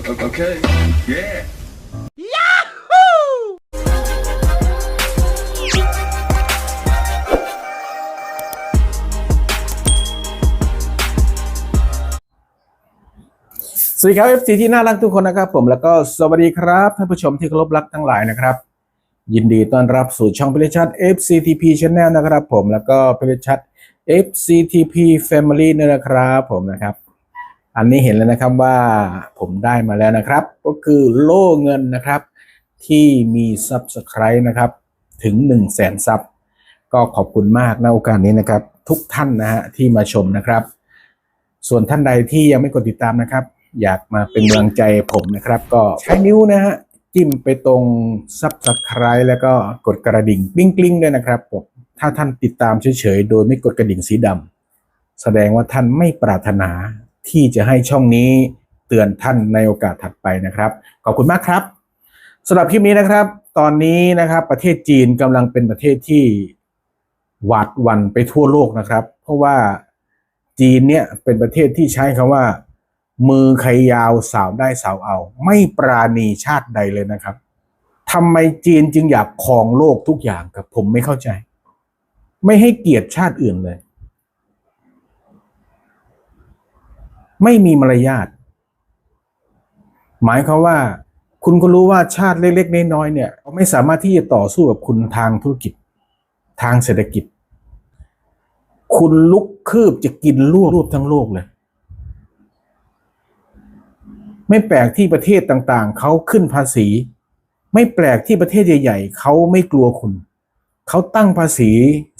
Okay. Yeah. สวัสดีครับ FC ที่น่ารักทุกคนนะครับผมแล้วก็สวัสดีครับท่านผู้ชมที่เคารพรักทั้งหลายนะครับ ยินดีต้อนรับสู่ช่องพิริชัด FCTP Channel นะครับผมแล้วก็พิริชัด FCTP Family เนี่ยนะครับผมนะครับ อันนี้เห็นแล้วนะครับว่าผมได้มาแล้วนะครับ ก็คือโล่เงินนะครับ ที่มี Subscribe นะครับ ถึง 1 0 0 0 0แสนซับก็ขอบคุณมากในโอกาสนี้นะครับ ทุกท่านนะฮะที่มาชมนะครับ ส่วนท่านใดที่ยังไม่กดติดตามนะครับ อยากมาเป็นกำลังใจผมนะครับ ก็ใช้นิ้วนะฮะจิ้มไปตรง Subscribe แล้วก็กดกระดิ่งกลิ้งด้วยนะครับผมถ้าท่านติดตามเฉยๆโดยไม่กดกระดิ่งสีดำแสดงว่าท่านไม่ปรารถนา ที่จะให้ช่องนี้เตือนท่านในโอกาสถัดไปนะครับ ขอบคุณมากครับสำหรับคลิปนี้นะครับ ตอนนี้นะครับประเทศจีนกำลังเป็นประเทศที่หวาดวันไปทั่วโลกนะครับ เพราะว่าจีนเนี่ยเป็นประเทศที่ใช้คำว่า มือใครยาวสาวได้สาวเอา ไม่ปราณีชาติใดเลยนะครับทำไมจีนจึงอยากครองโลกทุกอย่างครับผมไม่เข้าใจ ไม่ให้เกียรติชาติอื่นเลย ไม่มีมารยาทหมายความว่า คุณก็รู้ว่าชาติเล็กๆน้อยๆเนี่ยไม่สามารถที่จะต่อสู้กับคุณทางธุรกิจ ทางเศรษฐกิจ คุณลุกคืบจะกินรวบรวบทั้งโลกเลย ไม่แปลกที่ประเทศต่างๆ เขาขึ้นภาษี ไม่แปลกที่ประเทศใหญ่ ๆ เขาไม่กลัวคุณ เขาตั้งภาษี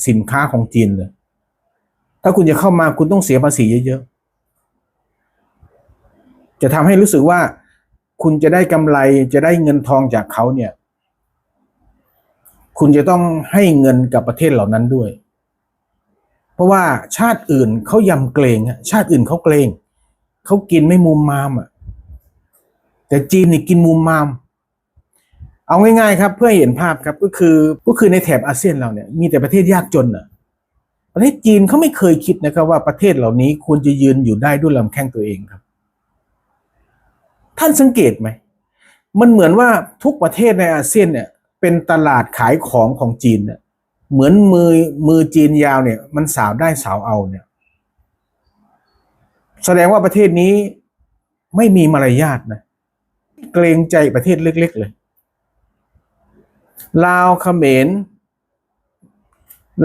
สินค้าของจีนเลย ถ้าคุณจะเข้ามาคุณต้องเสียภาษีเยอะ จะทำให้รู้สึกว่าคุณจะได้กำไรจะได้เงินทองจากเขาเนี่ย คุณจะต้องให้เงินกับประเทศเหล่านั้นด้วย เพราะว่าชาติอื่นเขายำเกรงชาติอื่นเขาเกรงเขากินไม่มุมมามอะแต่จีนนี่กินมุมมาม เอาง่ายๆครับเพื่อหเห็นภาพครับก็คือก็คือในแถบอาเซียนเราเนี่ยมีแต่ประเทศยากจนอะประเทศจีนเขาไม่เคยคิดนะครับว่าประเทศเหล่านี้ควรจะยืนอยู่ได้ด้วยลำแข้งตัวเองครับ ท่านสังเกตไหม มันเหมือนว่าทุกประเทศในอาเซียนเนี่ย เป็นตลาดขายของของจีนเนี่ยเหมือนมือมือจีนยาวเนี่ย มันสาวได้สาวเอาเนี่ย แสดงว่าประเทศนี้ไม่มีมารยาทนะ เกรงใจประเทศเล็ก ๆ เลย ลาวเขมร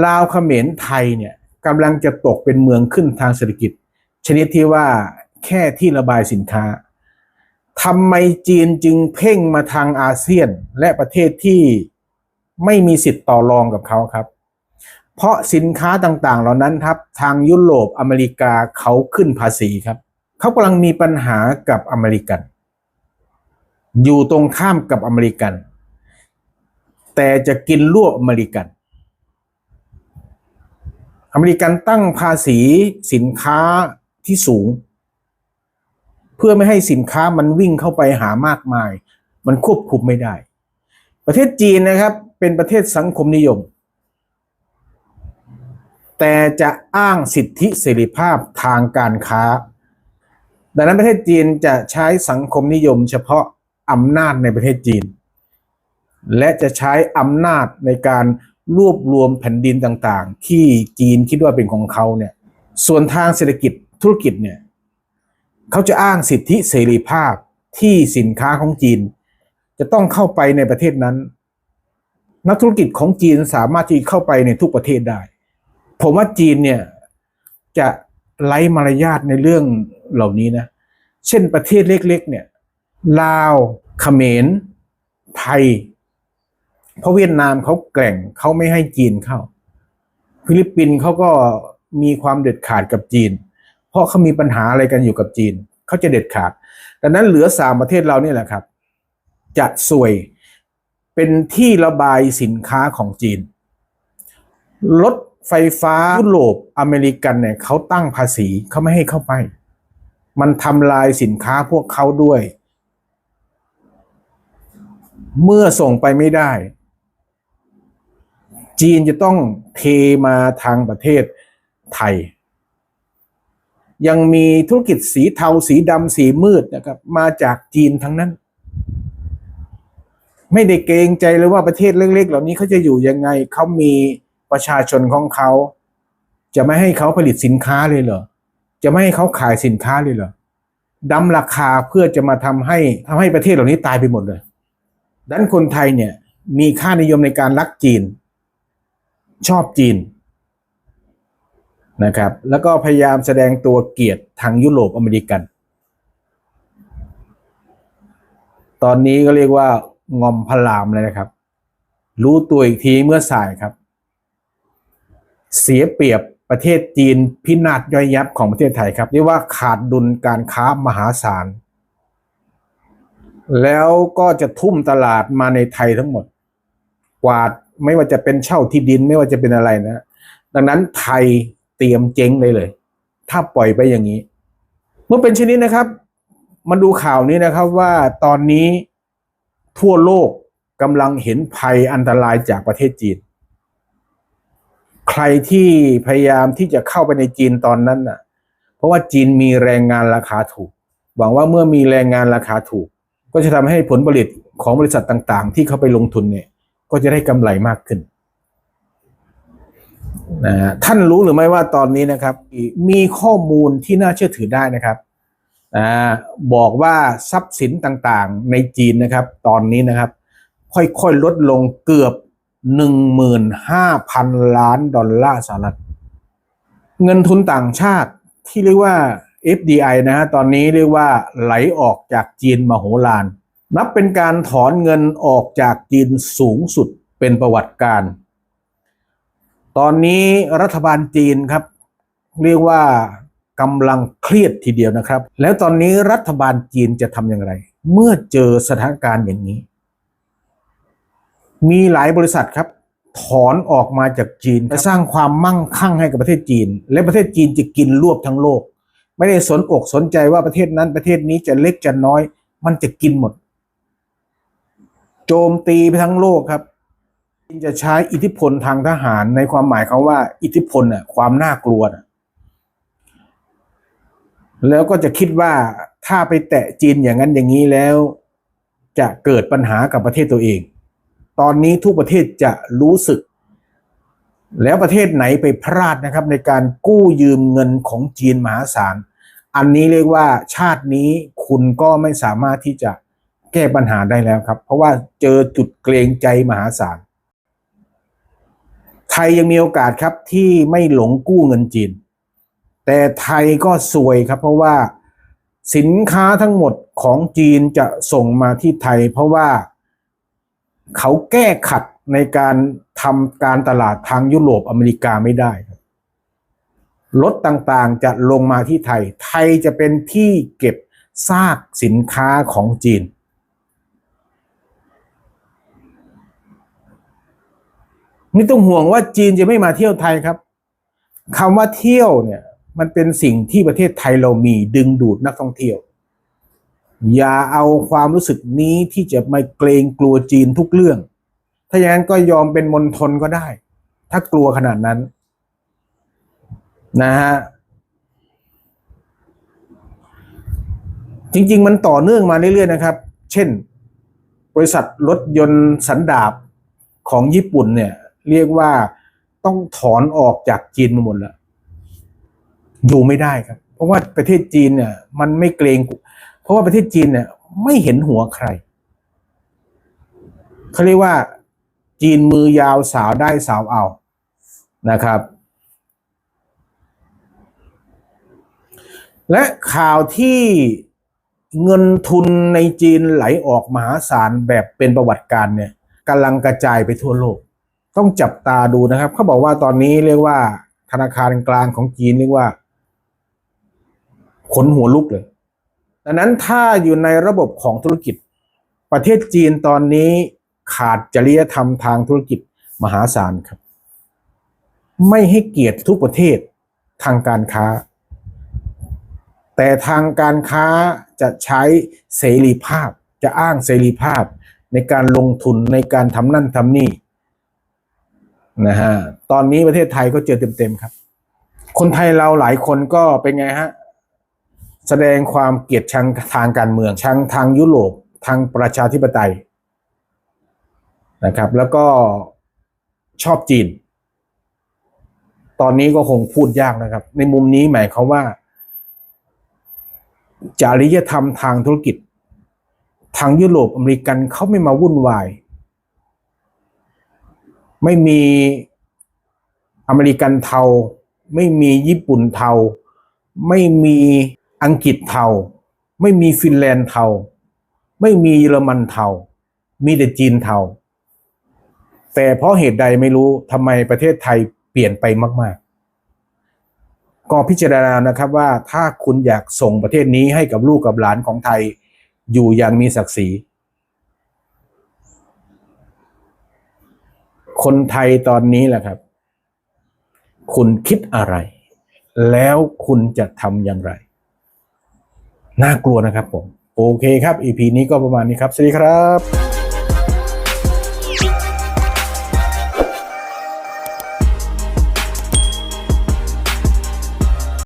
ลาวเขมรไทยเนี่ยกำลังจะตกเป็นเมืองขึ้นทางเศรษฐกิจ ชนิดที่ว่าแค่ที่ระบายสินค้า ทำไมจีนจึงเพ่งมาทางอาเซียนและประเทศที่ไม่มีสิทธิ์ต่อรองกับเขาครับ เพราะสินค้าต่างๆ เหล่านั้นครับทางยุโรปอเมริกาเขาขึ้นภาษีครับ เขากำลังมีปัญหากับอเมริกัน อยู่ตรงข้ามกับอเมริกัน แต่จะกินรวบอเมริกัน อเมริกันตั้งภาษีสินค้าที่สูง เพื่อไม่ให้สินค้ามันวิ่งเข้าไปหามากมาย มันควบคุมไม่ได้ ประเทศจีนนะครับ เป็นประเทศสังคมนิยม แต่จะอ้างสิทธิเสรีภาพทางการค้า ดังนั้นประเทศจีนจะใช้สังคมนิยม เฉพาะอำนาจในประเทศจีน และจะใช้อำนาจในการรวบรวมแผ่นดินต่างๆ ที่จีนคิดว่าเป็นของเขาเนี่ยส่วนทางเศรษฐกิจธุรกิจเนี่ย เขาจะอ้างสิทธิเสรีภาพที่สินค้าของจีน จะต้องเข้าไปในประเทศนั้น นักธุรกิจของจีนสามารถที่เข้าไปในทุกประเทศได้ ผมว่าจีนเนี่ยจะไร้มารยาทในเรื่องเหล่านี้นะ เช่นประเทศเล็กๆ เนี่ยลาวเขมรไทย เพราะเวียดนามเขาแกร่งเขาไม่ให้จีนเข้า ฟิลิปปินส์เขาก็มีความเด็ดขาดกับจีน เพราะเขามีปัญหาอะไรกันอยู่กับจีนเขาจะเด็ดขาดดังนั้นเหลือสามประเทศเราเนี่ยแหละครับ จะสวยเป็นที่ระบายสินค้าของจีนรถไฟฟ้ายุโรปอเมริกันเนี่ยเขาตั้งภาษีเขาไม่ให้เข้าไป มันทำลายสินค้าพวกเขาด้วย เมื่อส่งไปไม่ได้ จีนจะต้องเทมาทางประเทศไทย ยังมีธุรกิจสีเทาสีดำสีมืดนะครับ มาจากจีนทั้งนั้น ไม่ได้เกรงใจเลยว่าประเทศเล็กๆ เหล่านี้เขาจะอยู่ยังไงเขามีประชาชนของเขา จะไม่ให้เขาผลิตสินค้าเลยเหรอจะไม่ให้เขาขายสินค้าเลยเหรอดำราคาเพื่อจะมาทำให้ทำให้ประเทศเหล่านี้ตายไปหมดเลยดังนั้นคนไทยเนี่ยมีค่านิยมในการรักจีน ชอบจีน นะครับ แล้วก็พยายามแสดงตัวเกียรติทางยุโรปอเมริกัน ตอนนี้ก็เรียกว่างอมพลามเลยนะครับ รู้ตัวอีกทีเมื่อสายครับ เสียเปรียบประเทศจีนพินาศย่อยยับของประเทศไทยครับเรียกว่าขาดดุลการค้ามหาศาล แล้วก็จะทุ่มตลาดมาในไทยทั้งหมด กวาดไม่ว่าจะเป็นเช่าที่ดินไม่ว่าจะเป็นอะไรนะ ดังนั้นไทย เตรียมเจ๊งเลยเลย ถ้าปล่อยไปอย่างนี้ เมื่อเป็นเช่นนี้นะครับ มาดูข่าวนี้นะครับว่าตอนนี้ทั่วโลกกำลังเห็นภัยอันตรายจากประเทศจีน ใครที่พยายามที่จะเข้าไปในจีนตอนนั้นน่ะ เพราะว่าจีนมีแรงงานราคาถูก หวังว่าเมื่อมีแรงงานราคาถูก ก็จะทำให้ผลผลิตของบริษัทต่าง ๆ ที่เข้าไปลงทุนเนี่ย ก็จะได้กำไรมากขึ้น นะฮะท่านรู้หรือไม่ว่าตอนนี้นะครับ มีข้อมูลที่น่าเชื่อถือได้นะครับอ่าบอกว่าทรัพย์สินต่างๆในจีนนะครับ ตอนนี้นะครับ ค่อยๆลดลงเกือบ 15,000 ล้านดอลลาร์สหรัฐ เงินทุนต่างชาติที่เรียกว่า FDI นะฮะตอนนี้เรียกว่าไหลออกจากจีนมโหฬารนับเป็นการถอนเงินออกจากจีนสูงสุดเป็นประวัติการ ตอนนี้รัฐบาลจีนครับ เรียกว่ากำลังเครียดทีเดียวนะครับ แล้วตอนนี้รัฐบาลจีนจะทำอย่างไร เมื่อเจอสถานการณ์อย่างนี้ มีหลายบริษัทครับ ถอนออกมาจากจีนจะสร้างความมั่งคั่งให้กับประเทศจีน และประเทศจีนจะกินรวบทั้งโลก ไม่ได้สนอกสนใจว่าประเทศนั้นประเทศนี้จะเล็กจะน้อย มันจะกินหมด โจมตีไปทั้งโลกครับ จีนจะใช้อิทธิพลทางทหารในความหมายเขาว่า อิทธิพลน่ะความน่ากลัวนะแล้วก็จะคิดว่าถ้าไปแตะจีนอย่างนั้นอย่างนี้แล้ว จะเกิดปัญหากับประเทศตัวเอง ตอนนี้ทุกประเทศจะรู้สึก แล้วประเทศไหนไปพลาดนะครับ ในการกู้ยืมเงินของจีนมหาศาล อันนี้เรียกว่าชาตินี้คุณก็ไม่สามารถที่จะแก้ปัญหาได้แล้วครับ เพราะว่าเจอจุดเกรงใจมหาศาล ไทยยังมีโอกาสครับที่ไม่หลงกู้เงินจีน แต่ไทยก็ซวยครับ เพราะว่าสินค้าทั้งหมดของจีนจะส่งมาที่ไทย เพราะว่าเขาแก้ขัดในการทำการตลาดทางยุโรปอเมริกาไม่ได้ครับรถต่างๆจะลงมาที่ไทย ไทยจะเป็นที่เก็บซากสินค้าของจีน ไม่ต้องห่วงว่าจีนจะไม่มาเที่ยวไทยครับคำว่าเที่ยวเนี่ย มันเป็นสิ่งที่ประเทศไทยเรามีดึงดูดนักท่องเที่ยว อย่าเอาความรู้สึกนี้ที่จะไม่เกรงกลัวจีนทุกเรื่อง ถ้าอย่างนั้นก็ยอมเป็นมนทนก็ได้ ถ้ากลัวขนาดนั้น นะฮะจริง ๆ มันต่อเนื่องมาเรื่อยๆนะครับ เช่น บริษัทรถยนต์สันดาปของญี่ปุ่นเนี่ย เรียกว่าต้องถอนออกจากจีนมาหมดแล้วอยู่ไม่ได้ครับ เพราะว่าประเทศจีนเนี่ย มันไม่เกรง เพราะว่าประเทศจีนเนี่ย ไม่เห็นหัวใครเขาเรียกว่า จีนมือยาวสาวได้สาวเอานะครับ และข่าวที่เงินทุนในจีนไหลออกมหาศาลแบบเป็นประวัติการเนี่ยกำลังกระจายไปทั่วโลก ต้องจับตาดูนะครับ เขาบอกว่าตอนนี้เรียกว่าธนาคารกลางของจีนเรียกว่า ขนหัวลุกเลย ดังนั้นถ้าอยู่ในระบบของธุรกิจ ประเทศจีนตอนนี้ขาดจริยธรรมทางธุรกิจมหาศาลครับ ไม่ให้เกียรติทุกประเทศทางการค้า แต่ทางการค้าจะใช้เสรีภาพ จะอ้างเสรีภาพในการลงทุนในการทำนั่นทำนี่ นะฮะตอนนี้ประเทศไทยก็เจอเต็มๆครับ คนไทยเราหลายคนก็เป็นไงฮะแสดงความเกลียดชังทางการเมืองชังทางยุโรปทางประชาธิปไตยนะครับ แล้วก็ชอบจีน ตอนนี้ก็คงพูดยากนะครับ ในมุมนี้หมายความว่า จริยธรรมทางธุรกิจ ทางยุโรปอเมริกันเขาไม่มาวุ่นวาย ไม่มีอเมริกันเทา ไม่มีญี่ปุ่นเทา ไม่มีอังกฤษเทา ไม่มีฟินแลนด์เทา ไม่มีเยอรมันเทา มีแต่จีนเทา แต่เพราะเหตุใดไม่รู้ทำไมประเทศไทยเปลี่ยนไปมาก ๆ ก็พิจารณานะครับว่าถ้าคุณอยากส่งประเทศนี้ให้กับลูกกับหลานของไทยอยู่อย่างมีศักดิ์ศรี คนไทยตอนนี้แหละครับ คุณคิดอะไร แล้วคุณจะทำอย่างไร น่ากลัวนะครับผม โอเคครับ EP นี้ก็ประมาณนี้ครับ สวัสดีครับ